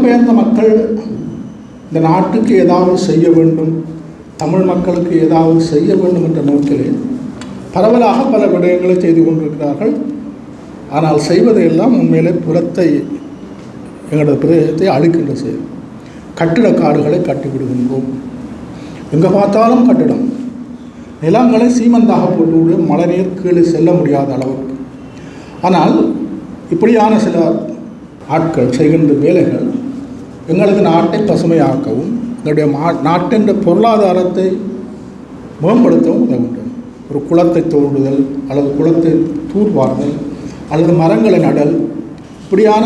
புலம்பெயர்ந்த மக்கள் இந்த நாட்டுக்கு ஏதாவது செய்ய வேண்டும் தமிழ் மக்களுக்கு ஏதாவது செய்ய வேண்டும் என்ற நோக்கிலே பரவலாக பல விடயங்களை செய்து கொண்டிருக்கிறார்கள். ஆனால் செய்வதையெல்லாம் உண்மையிலே புலத்தை எங்களது பிரதேசத்தை அழிக்கின்ற செயல். கட்டிட காடுகளை கட்டிவிடுகின்றோம். எங்கே பார்த்தாலும் கட்டிடம். நிலங்களை சீமந்தாக போட்டு மழைநீர் கீழே செல்ல முடியாத அளவுக்கு. ஆனால் இப்படியான சில ஆட்கள் செய்கின்ற வேலைகள் எங்களது நாட்டை பசுமையாக்கவும் எங்களுடைய மா நாட்டின் பொருளாதாரத்தை மேம்படுத்தவும் உதவுகின்றன. ஒரு குளத்தை தோண்டுதல் அல்லது குளத்தை தூர்வார்தல் அல்லது மரங்களை நடல் இப்படியான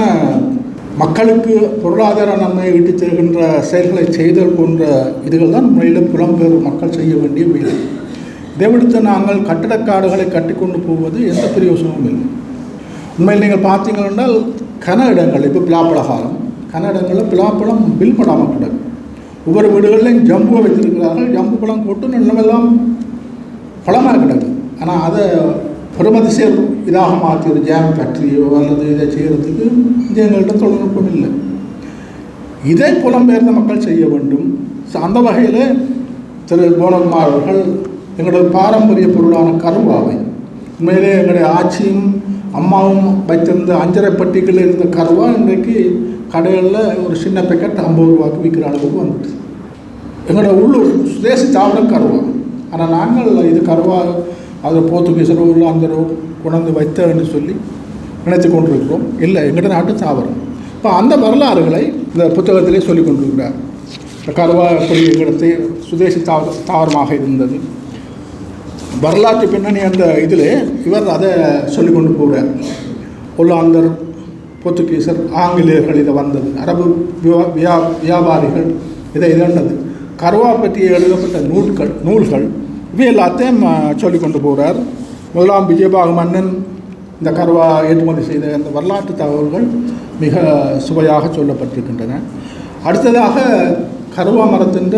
மக்களுக்கு பொருளாதார நன்மையை ஈட்டித் தருகின்ற செயல்களை செய்தல் போன்ற இதுகள் தான் முறையில் புலம்பெறும் மக்கள் செய்ய வேண்டிய வேலை இதை விடுத்து நாங்கள் கட்டிடக்காடுகளை கட்டிக்கொண்டு போவது எந்த பிரயோசனமும் இல்லை. உண்மையில் நீங்கள் பார்த்தீங்கன்னா கன இடங்கள் இப்போ பிலாப்பழ காலம் இடங்களில் பிலாப்பழம் பில் படாமல் கிடக்கு. ஒவ்வொரு வீடுகளிலும் ஜம்புவை வைத்திருக்கிறார்கள் ஜம்பு பழம் போட்டு நிலமெல்லாம் பழமாக கிடக்கு. ஆனால் அதை பெருமதி சேர் இதாக மாற்றி ஒரு ஜாம் ஃபேக்ட்ரியோ அல்லது இதை செய்கிறதுக்கு இங்கே எங்கள்கிட்ட தொழில்நுட்பம் இல்லை. இதை புலம்பெயர்ந்த மக்கள் செய்ய வேண்டும். ஸோ அந்த வகையில் திரு போனகுமார் அவர்கள் எங்களோட பாரம்பரிய பொருளான கருவாவை உண்மையிலே எங்களுடைய ஆட்சியும் அம்மாவும் வைத்திருந்த அஞ்சரை பட்டிகளில் இருந்த கருவா இன்றைக்கு கடைகளில் ஒரு சின்ன பேக்கெட் ஐம்பது ரூபாய்க்கு விற்கிற அளவுக்கு வந்துட்டு எங்களோட உள்ளூர் சுதேசி தாவரம் கருவா. ஆனால் நாங்கள் இது கருவா அது போர்த்துகீசரோ இல்லை அந்தரோ கொண்டாந்து வைத்தன்னு சொல்லி நினைத்து கொண்டிருக்கிறோம். இல்லை எங்கிட்ட நாட்டு தாவரம் இப்போ அந்த வரலாறுகளை இந்த புத்தகத்திலே சொல்லி கொண்டிருக்கிறார். கருவா எப்படி எங்கிடத்தை சுதேசி தாவர தாவரமாக இருந்தது. வரலாற்று பின்னணி அந்த இதில் இவர் அதை சொல்லி கொண்டு போகிறார் உள்ளாந்தர் போர்த்துகீசர் ஆங்கிலேயர்கள் இதை வந்தது. அரபு வியா- வியா வியாபாரிகள் இதை இதண்டது கருவா பற்றி எழுதப்பட்ட நூல்கள் நூல்கள் இவை எல்லாத்தையும் சொல்லி கொண்டு போகிறார் முதலாம் விஜயபாகு மன்னன் இந்த கருவா ஏற்றுமதி செய்த அந்த வரலாற்று தகவல்கள் மிக சுவையாக சொல்லப்பட்டிருக்கின்றன. அடுத்ததாக கருவா மரத்தின்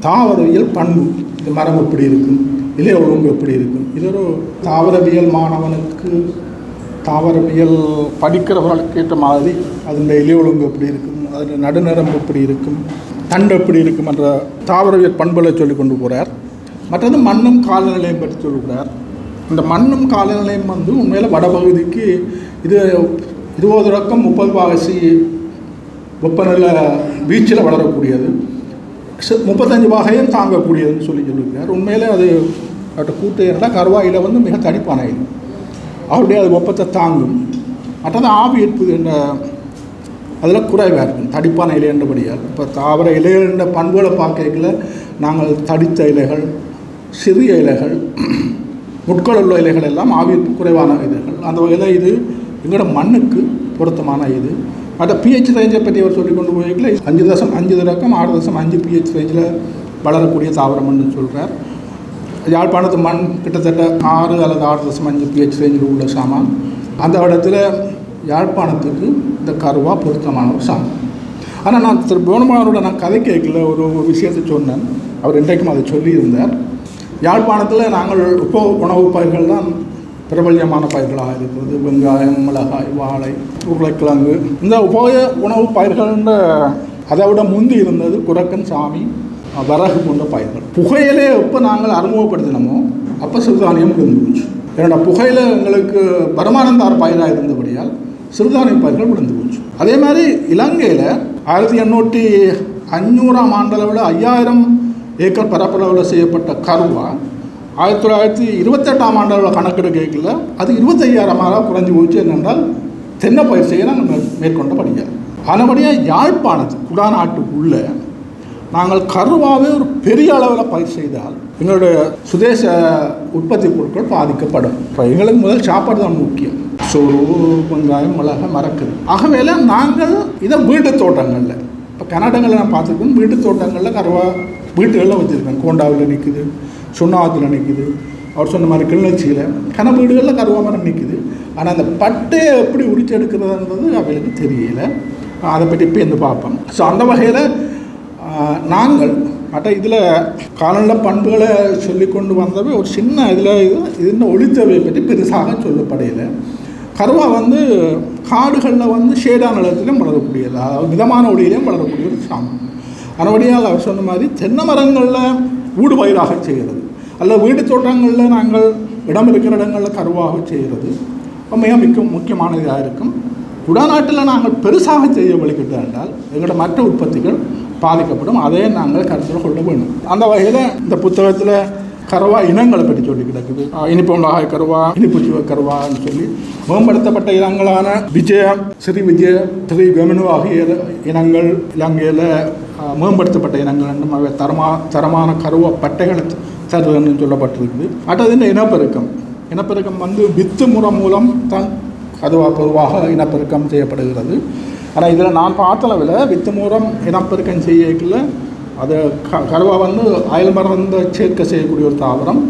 தாவரவியல் பண்பு. இந்த மரம் எப்படி இருக்கும்? இலை ஒழுங்கு எப்படி இருக்கும்? இது ஒரு தாவரவியல் மாணவனுக்கு தாவரவியல் படிக்கிறவர்களுக்கு ஏற்ற மாதிரி அதில் இலை ஒழுங்கு எப்படி இருக்கும்? அதில் நடுநரம்பு எப்படி இருக்கும்? தண்டு எப்படி இருக்கும் என்ற தாவரவியல் பண்புகளை சொல்லி கொண்டு போகிறார் மற்றது மண்ணும் காலநிலையும் பற்றி சொல்கிறார் இந்த மண்ணும் காலநிலையும் வந்து உண்மையில் வடபகுதிக்கு இது இருபது தொடக்கம் முப்பது பாகசி வெப்பநிலை வீச்சில் வளரக்கூடியது. முப்பத்தஞ்சு வகையும் தாங்கக்கூடியதுன்னு சொல்லி சொல்லியிருக்கார். உண்மையிலே அது அவர்கிட்ட கூட்டு என்னன்னா கருவாயில் வந்து மிக தடிப்பான இது அவருடைய அது வெப்பத்தை தாங்கும். மற்றது ஆவி ஈர்ப்பு என்ற அதில் குறைவாக இருக்கும் தடிப்பான இலை என்றபடியால். இப்போ தாவர இலைகள் என்ற பண்புகளை பார்க்கல நாங்கள் தடித்த இலைகள் சிறிய இலைகள் முட்கள் உள்ள இலைகள் எல்லாம் ஆவியிற்கு குறைவான இலைகள். அந்த வகையில் இது எங்களோட மண்ணுக்கு பொருத்தமான இது. மற்ற பிஹெச் ரேஞ்சை பற்றி அவர் சொல்லி கொண்டு போயிருக்கல. அஞ்சு தசம் அஞ்சு தடக்கம் ஆறு தசம் அஞ்சு பிஹெச் ரேஞ்சில் வளரக்கூடிய தாவரம்னு சொல்கிறார் யாழ்ப்பாணத்து மண் கிட்டத்தட்ட ஆறு அல்லது ஆறு தசம் அஞ்சு பிஹெச் ரேஞ்சில் உள்ள சாமான் அந்த இடத்துல யாழ்ப்பாணத்துக்கு இந்த கருவா பொருத்தமான ஒரு சாமான் ஆனால் நான் திரு போனமானோட நான் கதை கேட்கல. ஒரு ஒரு விஷயத்தை சொன்னேன். அவர் இன்றைக்கும் அதை சொல்லியிருந்தார். யாழ்ப்பாணத்தில் நாங்கள் உப உணவு பயிர்கள் தான் பிரபல்யமான பயிர்களாக இருக்கிறது. வெங்காயம் மிளகாய் வாழை உருளைக்கிழங்கு. இந்த உபய உணவு பயிர்கள்ன்ற அதை விட முந்தி இருந்தது குரக்கன் சாமி வரகு போன்ற பயிர்கள் புகையிலே எப்போ நாங்கள் அறிமுகப்படுத்தினோமோ அப்போ சிறுதானியம் விழுந்துருச்சு என்னோட புகையில எங்களுக்கு வருமானம் பயிராக இருந்தபடியால் சிறுதானிய பயிர்கள் விழுந்து போச்சு அதே மாதிரி இலங்கையில் ஆயிரத்தி எண்ணூற்றி அஞ்சூறாம் ஆண்டளவில் ஐயாயிரம் ஏக்கர் பரப்பளவில் செய்யப்பட்ட கருவா ஆயிரத்தி தொள்ளாயிரத்தி இருபத்தெட்டாம் ஆண்டளவில் கணக்கெடு கேட்கல. அது இருபத்தையாயிரமாக குறைஞ்சி போச்சு. என்னென்றால் தென்னை பயிர் செய்ய நாங்கள் மேற்கொண்டபடியாக ஆனபடியாக யாழ்ப்பாணத்து குடாநாட்டுக்குள்ளே நாங்கள் கருவாவே ஒரு பெரிய அளவில் பயிர் செய்தால் எங்களுடைய சுதேச உற்பத்தி பொருட்கள் பாதிக்கப்படும். இப்போ எங்களுக்கு முதல் சாப்பாடு தான் முக்கியம். சோறு வெங்காயம் மிளகா மறக்குது ஆகவே நாங்கள் இதை வீட்டு தோட்டங்களில் இப்போ கர்நாடகாவில் நான் பார்த்துருக்கோம் வீட்டு தோட்டங்களில் கருவா வீட்டுகளில் வச்சுருக்கேன். கோண்டாவில் நிற்குது சுண்ணாத்தில் நிற்குது அவர் சொன்ன மாதிரி கிளிநொச்சியில். கன வீடுகளில் கருவா மரம் நிற்குது ஆனால் அந்த பட்டையை எப்படி உரிச்சு எடுக்கிறதுன்றது அவளுக்கு தெரியல. அதை பற்றி இப்போ இந்த பார்ப்போம். ஸோ அந்த வகையில் நாங்கள். மற்ற இதில் காலநில பண்புகளை சொல்லி கொண்டு வந்தவை ஒரு சின்ன இதில் இது இதுன்னு ஒளித்தேவையை பற்றி பெருசாக சொல்லப்படையில கருவா வந்து காடுகளில் வந்து ஷேடான நிலத்திலும் வளரக்கூடியது. அதாவது மிதமான ஒளியிலையும் வளரக்கூடிய ஒரு சாமம் அதனபடியால் அவர் சொன்ன மாதிரி தென்னை மரங்களில் ஊடு பயிராக செய்கிறது. அல்ல வீடு தோட்டங்களில் நாங்கள் இடம் இருக்கிற இடங்களில் கருவாக செய்கிறது. மிக மிக்க முக்கியமானதாக இருக்கும். உடநாட்டில் நாங்கள் பெருசாக செய்ய வழிகிட்டு என்றால் எங்களோட மற்ற உற்பத்திகள் பாதிக்கப்படும். அதை நாங்கள் கருத்தில் கொள்ள வேண்டும். அந்த வகையில் இந்த புத்தகத்தில் கருவா இனங்களை பற்றி சொல்லி கிடக்குது. இனிப்பு மிளகாய் கருவா இனிப்பு கருவான்னு சொல்லி மேம்படுத்தப்பட்ட இனங்களான விஜய ஸ்ரீ விஜய ஸ்ரீ கமினு ஆகிய இனங்கள் இலங்கையில் மேம்படுத்தப்பட்ட இனங்கள் என்றும் அவை தரமா தரமான கருவா பட்டைகளை தருதுன்னு சொல்லப்பட்டிருக்குது. அடுத்தது இந்த இனப்பெருக்கம். இனப்பெருக்கம் வந்து வித்து முறை மூலம் தான் கருவா பொதுவாக இனப்பெருக்கம் செய்யப்படுகிறது. ஆனால் இதில் நான் பார்த்த அளவில் வித்து மூலம் இனப்பெருக்கம் செய்யக்குள்ள அது க கருவா வந்து அயல் மறந்த சேர்க்க செய்யக்கூடிய ஒரு தாவரம்.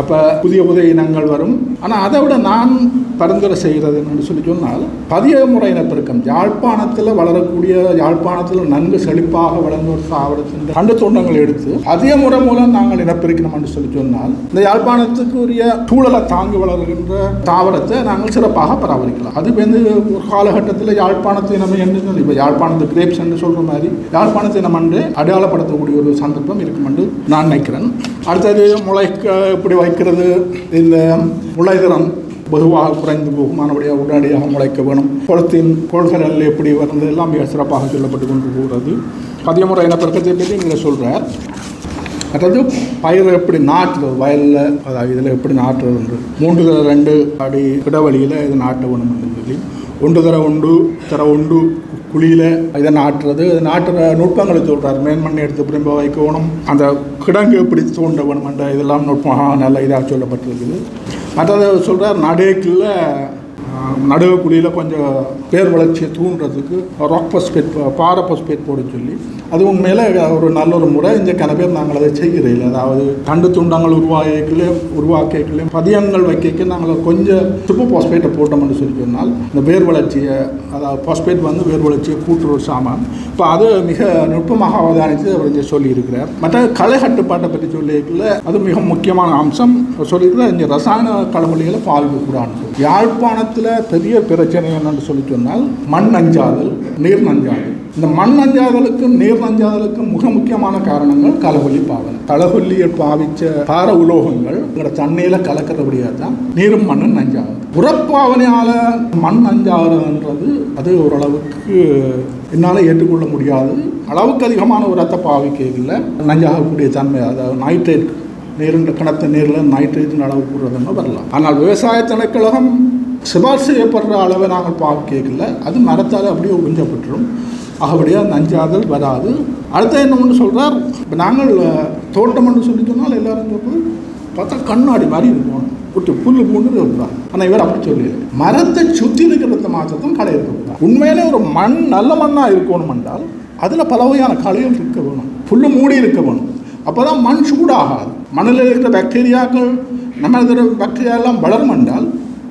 அப்போ புதிய புதிய இனங்கள் வரும். ஆனால் அதை விட நான் பரிந்துரை செய்கிறது என்று சொல்லி சொன்னால் பதிய முறை இனப்பெருக்கம் யாழ்ப்பாணத்தில் வளரக்கூடிய யாழ்ப்பாணத்தில் நன்கு செழிப்பாக வளர்ந்த ஒரு தாவரத்தின் கண்டு தோண்டங்களை எடுத்து அதிக முறை மூலம் நாங்கள் இனப்பெருக்கணும் என்று சொல்லி சொன்னால் இந்த யாழ்ப்பாணத்துக்கு உரிய சூழலை தாங்கி வளர்கின்ற தாவரத்தை நாங்கள் சிறப்பாக பராமரிக்கலாம். அது வந்து ஒரு காலகட்டத்தில் யாழ்ப்பாணத்து இனம் என்று சொல்லி இப்போ யாழ்ப்பாணத்து கிரேப்ஸ் என்று சொல்கிற மாதிரி யாழ்ப்பாணத்து இனம் என்று அடையாளப்படுத்தக்கூடிய ஒரு சந்தர்ப்பம் இருக்கும் என்று நான் நினைக்கிறேன். அடுத்தது முளைக்க எப்படி வைக்கிறது? இந்த முளைதிறன் வெகுவாக குறைந்து போகும். உடனடியாக முளைக்க வேணும். குளத்தின் கொள்கலனில் எப்படி வருது எல்லாம் மிக சிறப்பாக சொல்லப்பட்டு கொண்டு போகிறது. பதியமுறை இனப்பெருக்கத்தை பற்றி நீங்கள் சொல்கிறார் அதாவது பயிர் எப்படி நாட்டுறது வயலில் அதாவது இதில் எப்படி நாட்டுறது என்று. மூன்று தர ரெண்டு அடி இடைவெளியில் இது நாட்ட வேணும்னு சொல்லி. ஒன்று தர உண்டு தர உண்டு குழியில் இதை நாட்டுறது. இது நாட்டுற நுட்பங்களை சொல்கிறார் மேன்மண் எடுத்து திரும்ப வைக்கணும் அந்த கிடங்கு எப்படி தோண்டவன் என்ற இதெல்லாம் நுட்பமாக நல்ல இதாக சொல்லப்பட்டிருக்குது. மற்றது சொல்கிறார் நடேக்கில் நடுவு குழியில் கொஞ்சம் பேர் வளர்ச்சியை தூண்டுறதுக்கு ராக் பஸ்பேட் பாறை பஸ்பேட் போட சொல்லி. அது உண்மையில் ஒரு நல்ல ஒரு முறை. இந்த கன பேர் நாங்கள் அதை செய்கிறீங்க அதாவது தண்டு துண்டங்கள் உருவாக்கல உருவாக்கல பதியங்கள் வைக்க நாங்கள் கொஞ்சம் சுப்பு பாஸ்பேட்டை போட்டோம்னு சொல்லி சொன்னால் இந்த வேர் வளர்ச்சியை அதாவது பாஸ்பேட் வந்து வேர் வளர்ச்சியை கூட்டுற ஒரு சாமான். இப்போ அது மிக நுட்பமாக அவதானித்து அவர் இங்கே சொல்லியிருக்கிறார். மற்ற களை கட்டுப்பாட்டை பற்றி சொல்லியிருக்கல அது மிக முக்கியமான அம்சம். சொல்லியிருக்கிற இந்த ரசாயன களமொழிகளை பால் கூடாது யாழ்ப்பாணத்தில் பெரிய பிரச்சனை என்னன்னு சொல்லி சொன்னால் மண் நஞ்சாதல் நீர் நஞ்சாதல். இந்த மண் நஞ்சாதலுக்கும் நீர் நஞ்சாதலுக்கும் மிக முக்கியமான காரணங்கள் களவொல்லி பாவனை. களவொல்லியை பாவிச்ச பார உலோகங்கள் எங்களோட தண்ணியில் கலக்கிறபடியாக தான் நீரும் மண்ணும் நஞ்சாகும். உரப்பாவனையால் மண் நஞ்சாகிறதுன்றது அது ஓரளவுக்கு என்னால் ஏற்றுக்கொள்ள முடியாது. அளவுக்கு அதிகமான உரத்தை பாவிக்கல நஞ்சாகக்கூடிய தன்மை அதாவது நைட்ரேட் நீருண்ட கணத்தை நீரில் நைட்ரஜன் அளவு கூடுறதுன்னு வரலாம். ஆனால் விவசாய திணைக்கழகம் சிபாரிசு செய்யப்படுற அளவை நாங்கள் பார்க்கல அது மரத்தால் அப்படியே உறிஞ்சப்பட்டுரும். ஆகபடியாக நஞ்சாதல் வராது. அடுத்த என்ன ஒன்று சொல்கிறார் இப்போ நாங்கள் தோட்டம்னு சொல்லி சொன்னால் எல்லாரும் சொல்றது பார்த்தா கண்ணாடி மாதிரி இருக்கும் கொஞ்சம் புல் பூண்டு இருக்கிறார் ஆனால் இவர் அப்படி சொல்லல மரத்தை சுற்றி இருக்கிறத மாற்றத்தும் களை இருக்கக்கூடாது உண்மையிலே ஒரு மண் நல்ல மண்ணாக இருக்கணும் என்றால் அதில் பல வகையான களைகள் இருக்க வேணும். புல் மூடி இருக்க வேணும். அப்போ தான் மண் சூடாகாது. மண்ணில் இருக்கிற பாக்டீரியாக்கள் நம்ம இருக்கிற வளரும் என்றால்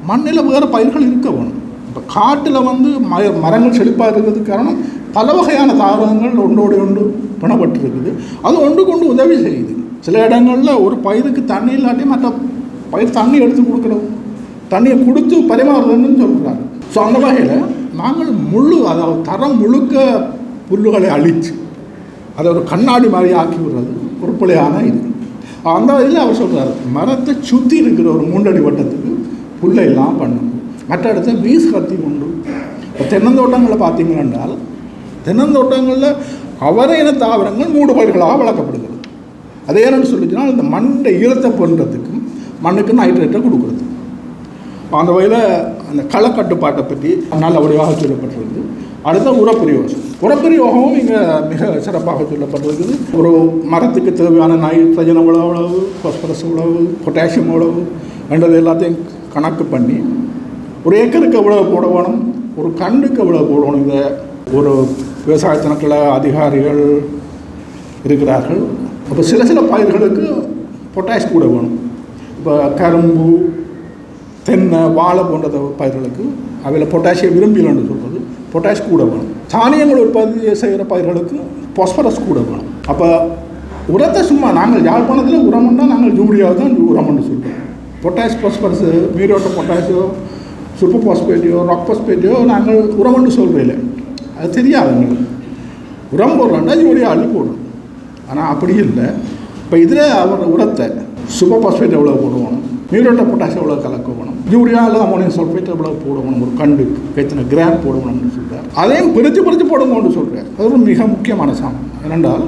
மண்ணில் வேறு பயிர்கள் இருக்க வேணும் இப்போ காட்டில் வந்து ம மரங்கள் செழிப்பாக இருக்கிறதுக்கு காரணம் பல வகையான தாவரங்கள் ஒன்றோடு ஒன்று பிணப்பட்டிருக்குது. அது ஒன்று கொண்டு உதவி செய்யுது. சில இடங்களில் ஒரு பயிருக்கு தண்ணி இல்லாட்டி மற்ற பயிர் தண்ணி எடுத்து கொடுக்கணும். தண்ணியை கொடுத்து பரிமாறுறதுன்னு சொல்கிறாங்க ஸோ அந்த வகையில் நாங்கள் முழு அதாவது தரம் முழுக்க புல்லுகளை அழித்து அதை ஒரு கண்ணாடி மாதிரி ஆக்கி விடுறது ஒரு இது. அந்த இதில் அவர் சொல்கிறார் மரத்தை சுற்றி இருக்கிற ஒரு மூன்றடி வட்டத்துக்கு புல்லை எல்லாம் பண்ணும். மற்ற இடத்துல வீஸ் கத்தி உண்டு. இப்போ தென்னந்தோட்டங்களை பார்த்தீங்கன்னால் தென்னந்தோட்டங்களில் அவரையின தாவரங்கள் மூடு பயிர்களாக வளர்க்கப்படுகிறது. அது ஏன்னு சொல்லிச்சுன்னா இந்த மண்ணை ஈரத்தை பண்ணுறதுக்கும் மண்ணுக்கு நைட்ரேட்டை கொடுக்குறது. அந்த வகையில் அந்த களக்கட்டுப்பாட்டை பற்றி நல்லபடியாக சொல்லப்பட்டிருக்கு அடுத்த உரப்பிரயோகம். உரப்பிரயோகமும் இங்கே மிக சிறப்பாக சொல்லப்பட்டிருக்குது. ஒரு மரத்துக்கு தேவையான நைட்ரஜன் உழவு எவ்வளவு பாஸ்பரஸ் உழவு பொட்டாசியம் உழவு என்றது எல்லாத்தையும் கணக்கு பண்ணி ஒரு ஏக்கருக்கு எவ்வளோ போட வேணும் ஒரு கண்ணுக்கு எவ்வளவு போடணும் இந்த ஒரு விவசாய அதிகாரிகள் இருக்கிறார்கள். அப்போ சில சில பயிர்களுக்கு பொட்டாஷ் கூட வேணும். இப்போ கரும்பு தென்னை வாழை போன்ற பயிர்களுக்கு அவையில் பொட்டாசியம் விரும்பிலன்னு சொல்கிறது பொட்டாஷ் கூட வேணும். தானியங்கள் உற்பத்தி செய்கிற பயிர்களுக்கு பாஸ்பரஸ் கூட வேணும். அப்போ உரத்தை சும்மா நாங்கள் யாழ்ப்பாணத்தில் உரம்னா நாங்கள் யூரியாவை தான் உரம்னு சொல்கிறோம் பொட்டாஷ் பாஸ்பரஸ் மீரோட்ட பொட்டாஷியோ சூப்பர் பாஸ்பேட்டியோ ராக் பாஸ்பேட்டியோ நாங்கள் உரம்னு சொல்கிறேன் அது தெரியாது எங்களுக்கு. உரம் போடுறோம்னா யூரியா அள்ளி போடுறோம். ஆனால் அப்படி இல்லை. இப்போ இதில் அவர் உரத்தை சூப்பர் பாஸ்பேட் எவ்வளோ போடுவோம்? நீரோட்ட பொட்டாஷ் எவ்வளோ கலக்கணும் யூரியாவில் அமோனியம் சல்ஃபேட் எவ்வளோ போடணும்? ஒரு கண்டு எத்தனை கிராம் போடணும்னு சொல்கிறார் அதையும் பிரித்து பிரித்து போடுங்கன்னு சொல்கிறார் அது ஒரு மிக முக்கியமான சாமம் ஏனென்றால்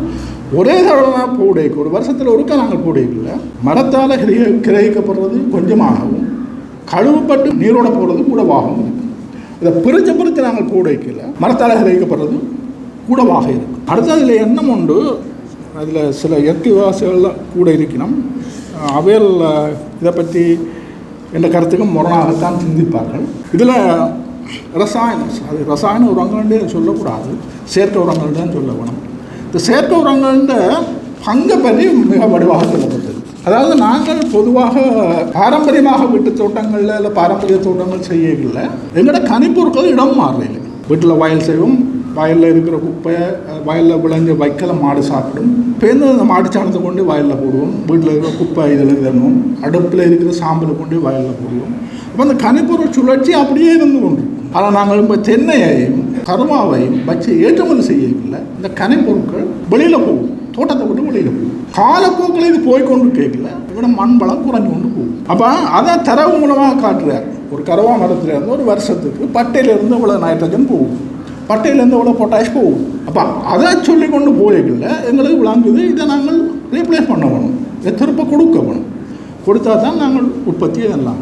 ஒரே தடவை பூடைக்கு ஒரு வருஷத்தில் ஒருக்கா நாங்கள் பூடைக்கல மரத்தால் கிரகி கிரகிக்கப்படுறது கொஞ்சமாகவும் கழுவுப்பட்டு நீரோட போகிறது கூடவாகவும் இருக்கும். இதை பிரித்து பிரித்து நாங்கள் பூடைக்கில் மரத்தால் கிரகிக்கப்படுறது கூடவாக இருக்கும். அடுத்ததில் எண்ணம் உண்டு. அதில் சில இயற்கை வாசிகள்லாம் கூட இருக்கணும் அவையல் இதை பற்றி என்ற கருத்துக்கும் முரணாகத்தான் சிந்திப்பார்கள். இதில் ரசாயனம் அது ரசாயன உரங்கள்னு சொல்லக்கூடாது செயற்கை உரங்கள் தான் சொல்ல வேணும் இந்த செயற்கை உரங்கள்ன்ற பங்கை பற்றி மிக வடிவாக சொல்லப்பட்டது. அதாவது நாங்கள் பொதுவாக பாரம்பரியமாக வீட்டு தோட்டங்களில் இல்லை பாரம்பரிய தோட்டங்கள் செய்யவில்லை. எங்களோட கனிப்பொருட்கள் இடம் மாறல வீட்டில் வயல் செய்வோம் வயலில் இருக்கிற குப்பையை வயலில் விளைஞ்ச வைக்கல மாடு சாப்பிடும். பேருந்து அந்த மாட்டு சாணத்தை கொண்டு வயலில் போடுவோம். வீட்டில் இருக்கிற குப்பை இதில் தரணும். அடுப்பில் இருக்கிற சாம்பலை கொண்டு வயலில் போடுவோம். அப்போ அந்த கனிப்பொருள் சுழற்சி அப்படியே இருந்து கொண்டு ஆனால் நாங்கள் இப்போ தென்னையையும் கருமாவையும் வச்சு ஏற்றுமதி செய்யவில்லை. இந்த கனிப்பொருட்கள் வெளியில் போகும். தோட்டத்தை விட்டு வெளியில் போகும். காலப்போக்கில் இது போய்கொண்டு கேட்கல. இவட மண் பலம் குறைஞ்சு கொண்டு போகும். அப்போ அதை தரவு மூலமாக காட்டுறார். ஒரு கருவா மரத்தில் இருந்து ஒரு வருஷத்துக்கு பட்டையிலேருந்து இவ்வளோ நைட்ரஜன் போகும். பட்டையிலேருந்து எவ்வளோ பொட்டாஷ் போகும் அப்போ அதை சொல்லி கொண்டு போய்க்கல எங்களுக்கு விளங்குது இதை நாங்கள் ரீப்ளேஸ் பண்ண வேணும் இதை திருப்ப கொடுக்க வேணும் கொடுத்தா தான் நாங்கள் உற்பத்தியை எல்லாம்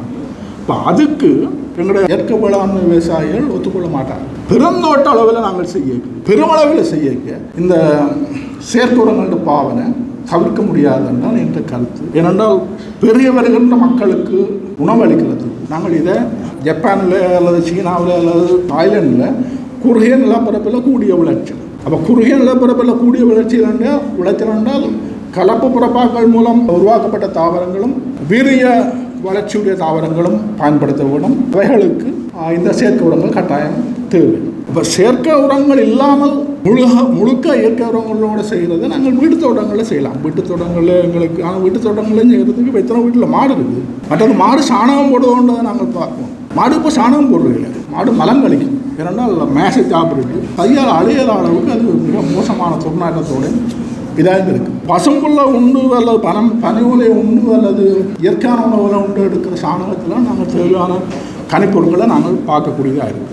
இப்போ அதுக்கு எங்களுடைய இயற்கை வேளாண்மை விவசாயிகள் ஒத்துக்கொள்ள மாட்டாங்க பெருந்தோட்ட அளவில் நாங்கள் செய்ய பெருமளவில் செய்ய இந்த செயற்குடங்களோட பாவனை தவிர்க்க முடியாது என்றால் என்ற கருத்து ஏனென்றால் பெரிய வருகின்ற மக்களுக்கு உணவளிக்கிறது நாங்கள் இதை ஜப்பானில் அல்லது சீனாவில் அல்லது தாய்லாண்டில் குறுகிய நிலப்பரப்பில் கூடிய விளைச்சல் அப்போ குறுகிய நிலப்பரப்பில் கூடிய விளைச்சல் என்றால் விளைச்சல் என்றால் கலப்பு புறப்பாக்கள் மூலம் உருவாக்கப்பட்ட தாவரங்களும் வீரிய வளர்ச்சியுடைய தாவரங்களும் பயன்படுத்த வேணும் அவைகளுக்கு இந்த செயற்கை உரங்கள் கட்டாயம் தேவை. இப்போ செயற்கை உரங்கள் இல்லாமல் முழுக முழுக்க இயற்கை உரங்களோடு செய்கிறது நாங்கள் வீட்டு தோட்டங்களில் செய்யலாம். வீட்டு தோட்டங்களில் எங்களுக்கு ஆனால் வீட்டு தோட்டங்களில் செய்கிறதுக்கு எத்தனை வீட்டில் மாடு இருக்குது. மற்றது மாடு சாணகம் போடுவோன்றதை நாங்கள் பார்ப்போம். மாடு இப்போ சாணகம் போடுறதில்லை. மாடு மலம் கழிக்கும். ஏனென்றால் மேசை சாப்பிடுது கையால் அழியாத அளவுக்கு அது மிக மோசமான துர்நாற்றத்தோடு இதாக இருக்குது பசும்புள்ள உண்டு அல்லது பனம் பனிவுலை உண்டு அல்லது இயற்கையான உணவுகளை உண்டு எடுக்கிற சாணகத்தில் நாங்கள் தேவையான கனிப்பொருட்களை நாங்கள் பார்க்கக்கூடியதாக இருக்குது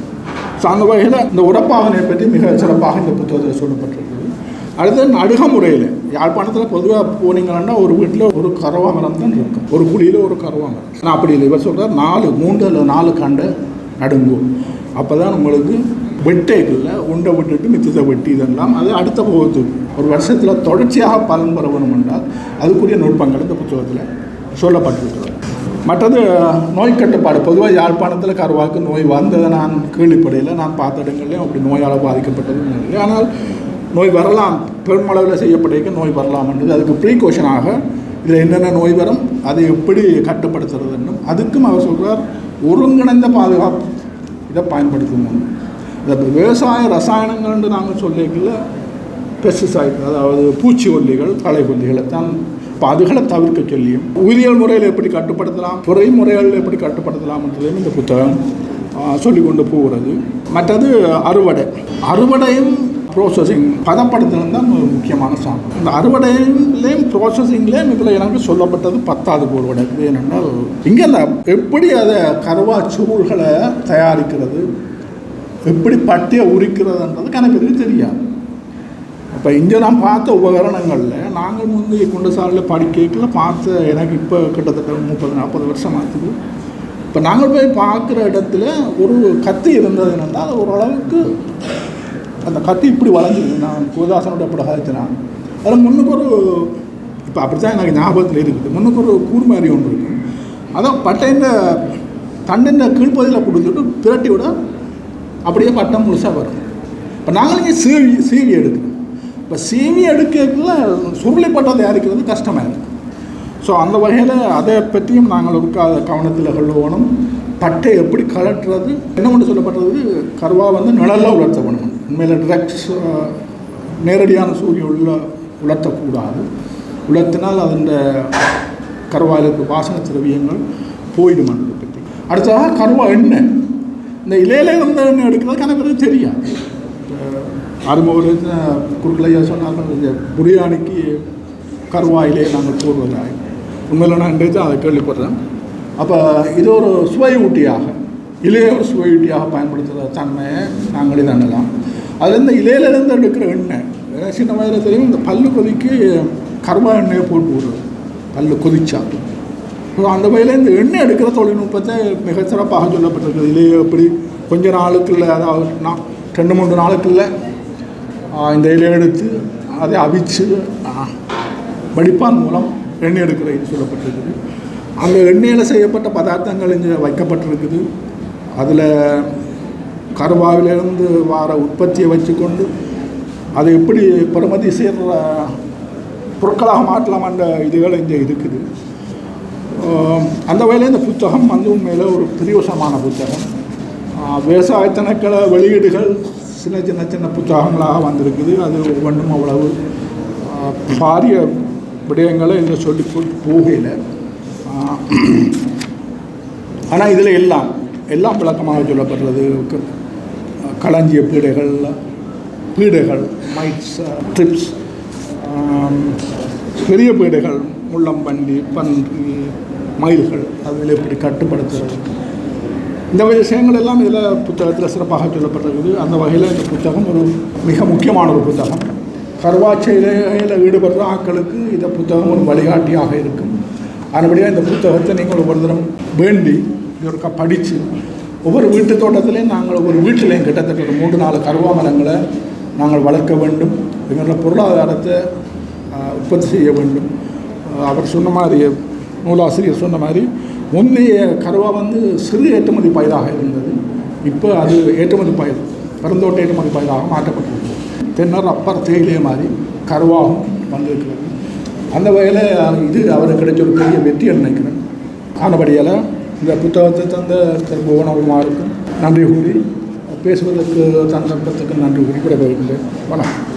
ஸோ அந்த வகையில் இந்த உடப்பாகனையை பற்றி மிக சிறப்பாக இந்த புத்தகத்தில் சொல்லப்பட்டிருக்குது அடுத்து நடுக முறையில் யாழ்ப்பாணத்தில் பொதுவாக போனீங்கன்னா ஒரு வீட்டில் ஒரு கரவாமரம் தான் இருக்கும். ஒரு குழியில் ஒரு கரவாமரம். நான் அப்படி இல்லை. இவர் சொல்கிறார் நாலு மூன்று அல்லது நாலு கண்டு நடுங்கும் அப்போ தான் உங்களுக்கு வெட்டைகளில் உண்டை விட்டுட்டு மித்தத்தை வெட்டி இதெல்லாம் அது அடுத்த போகத்துக்கு. ஒரு வருஷத்தில் தொடர்ச்சியாக பலன் பெற வேணும் என்றால் அதுக்குரிய நுட்பங்கள் இந்த புத்தகத்தில் சொல்லப்பட்டிருக்கிறது. மற்றது நோய் கட்டுப்பாடு. பொதுவாக யாழ்ப்பாணத்தில் கருவாக்கு நோய் வந்ததை நான் கேள்விப்படையில். நான் பார்த்த இடங்கள்லையும் அப்படி நோயால் பாதிக்கப்பட்டதும் இல்லை. ஆனால் நோய் வரலாம். பெருமளவில் செய்யப்பட்டிருக்க நோய் வரலாம்ன்றது அதுக்கு ப்ரீகோஷனாக இதில் என்னென்ன நோய் வரும் அதை எப்படி கட்டுப்படுத்துறதுன்னு அதுக்கும் அவர் சொல்கிறார் ஒருங்கிணைந்த பாதுகாப்பு இதை பயன்படுத்தணும் இந்த விவசாய ரசாயனங்கள்னு நாங்கள் சொல்லிக்கல பெஸ்டிசைட் அதாவது பூச்சிக்கொல்லிகள் களைக்கொல்லிகளை தான் இப்போ அதுகளை தவிர்க்க சொல்லியும். உயிரியல் முறையில் எப்படி கட்டுப்படுத்தலாம் துறை முறைகளில் எப்படி கட்டுப்படுத்தலாம்ன்றதையும் இந்த புத்தகம் சொல்லி கொண்டு போகிறது. மற்றது அறுவடை. அறுவடையும் ப்ரோசஸிங் பதப்படுத்தலும் தான் ஒரு முக்கியமான சாதனம் இந்த அறுவடையிலையும் ப்ராசஸிங்லேயும் இதில் எனக்கு சொல்லப்பட்டது பத்தாவது போர்வடை. இது என்னென்னால் இங்கே அந்த எப்படி அதை கருவா சூழ்களை தயாரிக்கிறது எப்படி பட்டியை உரிக்கிறதுன்றது கணக்கு தெரியாது. இப்போ இங்கே நான் பார்த்த உபகரணங்களில் நாங்கள் முந்தி குண்டசாலையில் படிக்கல பார்த்த எனக்கு இப்போ கிட்டத்தட்ட முப்பது நாற்பது வருஷம் ஆகுது. இப்போ நாங்கள் போய் பார்க்குற இடத்துல ஒரு கத்தி இருந்தது என்னென்னா அது ஓரளவுக்கு அந்த கத்தி இப்படி வளைஞ்சிருக்கு. நான் கோதாசனோட எப்படி காய்ச்சினான் அதில் முன்னுக்கு ஒரு இப்போ அப்படி தான் எனக்கு ஞாபகத்தில் இருக்குது. முன்னுக்கு ஒரு கூர் மாதிரி ஒன்று இருக்கும் அதான் பட்டையின் தண்டின் கீழ்ப்பதியில் கொடுத்துட்டு திரட்டி விட அப்படியே பட்டம் முழுசாக வரும். இப்போ நாங்களும் இங்கே சீவி சீவி எடுக்கிறோம் இப்போ சீவி எடுக்கிறதுல சுருளை பட்டம் தயாரிக்கிறது கஷ்டமாக இருக்குது ஸோ அந்த வகையில் அதை பற்றியும் நாங்கள் இருக்காத கவனத்தில் கழுவணும் பட்டை எப்படி கலட்டுறது என்ன ஒன்று சொல்லப்பட்டது? கருவா வந்து நிழலில் உலர்த்தப்படும் உண்மையில் ட்ரக்ஸ் நேரடியான சூரிய உள்ள உலர்த்தக்கூடாது. உலர்த்தினால் அதன் கருவாயிலுக்கு பாசன வாசன திரவியங்கள் போயிடும் பற்றி அடுத்ததாக கருவா எண்ணெய். இந்த இலையில இருந்து எண்ணெய் எடுக்கிறது கணக்கு தெரியாது. அறுமுறை குறுக்கலையா சொன்னார்கள் இந்த பிரியாணிக்கு கருவாயிலே நாங்கள் போடுவதாய். உண்மையில் நான் இன்றைக்கு அதை கேள்விப்படுறேன். அப்போ இது ஒரு சுவை ஊட்டியாக இலையை ஒரு சுவை ஊட்டியாக பயன்படுத்துகிற தன்மையை நாங்கள் அண்ணலாம். அதுலேருந்து இலையிலேருந்து எடுக்கிற எண்ணெய். சின்ன வயதில் தெரியும் இந்த பல்லு கொதிக்கு கர்மா எண்ணெயை போட்டு விடுறது. பல்லு கொதிச்சா. அந்த வகையில் இந்த எண்ணெய் எடுக்கிற தொழில்நுட்பத்தை மிக சிறப்பாக சொல்லப்பட்டிருக்குது இலையை எப்படி கொஞ்ச நாளுக்குள்ள அதாவது நான் ரெண்டு மூன்று நாளுக்குள்ள இந்த இலையை எடுத்து அதை அவிச்சு வடிப்பான் மூலம் எண்ணெய் எடுக்கிறது சொல்லப்பட்டிருக்குது. அந்த எண்ணெயில் செய்யப்பட்ட பதார்த்தங்கள் இங்கே வைக்கப்பட்டிருக்குது. அதில் கருவாவிலிருந்து வார உற்பத்தியை வச்சுக்கொண்டு அதை எப்படி பெறுமதி செய்கிற பொருட்களாக மாற்றலாம் என்ற இதுகள் இங்கே இருக்குது. அந்த வகையில் இந்த புத்தகம் வந்து உண்மையில் ஒரு பிரியோசமான புத்தகம். ஆஹ் வெளியீடுகள் சின்ன சின்ன சின்ன புத்தகங்களாக வந்திருக்குது. அது ஒவ்வொன்றும் அவ்வளவு பாரிய விடயங்களை இதில் சொல்லி போகையில். ஆனால் இதில் எல்லாம் எல்லாம் விளக்கமாக சொல்லப்படுறது களஞ்சிய பீடைகள் பீடைகள் மைட்ஸ் ட்ரிப்ஸ் uh, um, பெரிய பீடைகள் முள்ளம்பன்றி பன்றி மயில்கள் அதில் எப்படி கட்டுப்படுத்துறது. இந்த வகை விஷயங்கள் எல்லாம் இதில் புத்தகத்தில் சிறப்பாக சொல்லப்பட்டிருக்குது. அந்த வகையில் இந்த புத்தகம் ஒரு மிக முக்கியமான ஒரு புத்தகம். கருவாச்செயலில் ஈடுபடுற ஆட்களுக்கு இந்த புத்தகம் ஒரு வழிகாட்டியாக இருக்கும். அதுபடியாக இந்த புத்தகத்தை நீங்கள் ஒவ்வொரு தரம் வேண்டி இதற்கா படித்து ஒவ்வொரு வீட்டு தோட்டத்திலையும் நாங்கள் ஒவ்வொரு வீட்டிலையும் கிட்டத்தட்ட ஒரு மூன்று நாலு கருவா மரங்களை நாங்கள் வளர்க்க வேண்டும். எங்களோட பொருளாதாரத்தை உற்பத்தி செய்ய வேண்டும். அவர் சொன்ன மாதிரி நூலாசிரியர் சொன்ன மாதிரி முந்தைய கருவா வந்து சிறு ஏற்றுமதி பயிராக இருந்தது. இப்போ அது ஏற்றுமதி பயிர் பெருந்தோட்ட ஏற்றுமதி பயிராக மாற்றப்பட்டிருக்கு. தென்னர் அப்பர் தேயிலை மாதிரி கருவாகவும் வந்திருக்கிறது. அந்த வகையில் இது அவருக்கு கிடைச்ச ஒரு பெரிய வெற்றி நினைக்கிறேன். ஆனபடியால் இந்த புத்தகத்தை தந்த திரு நன்றி கூறி பேசுவதற்கு தந்தப்பத்துக்கு நன்றி கூறி விடைபெறுகின்றேன். வணக்கம்.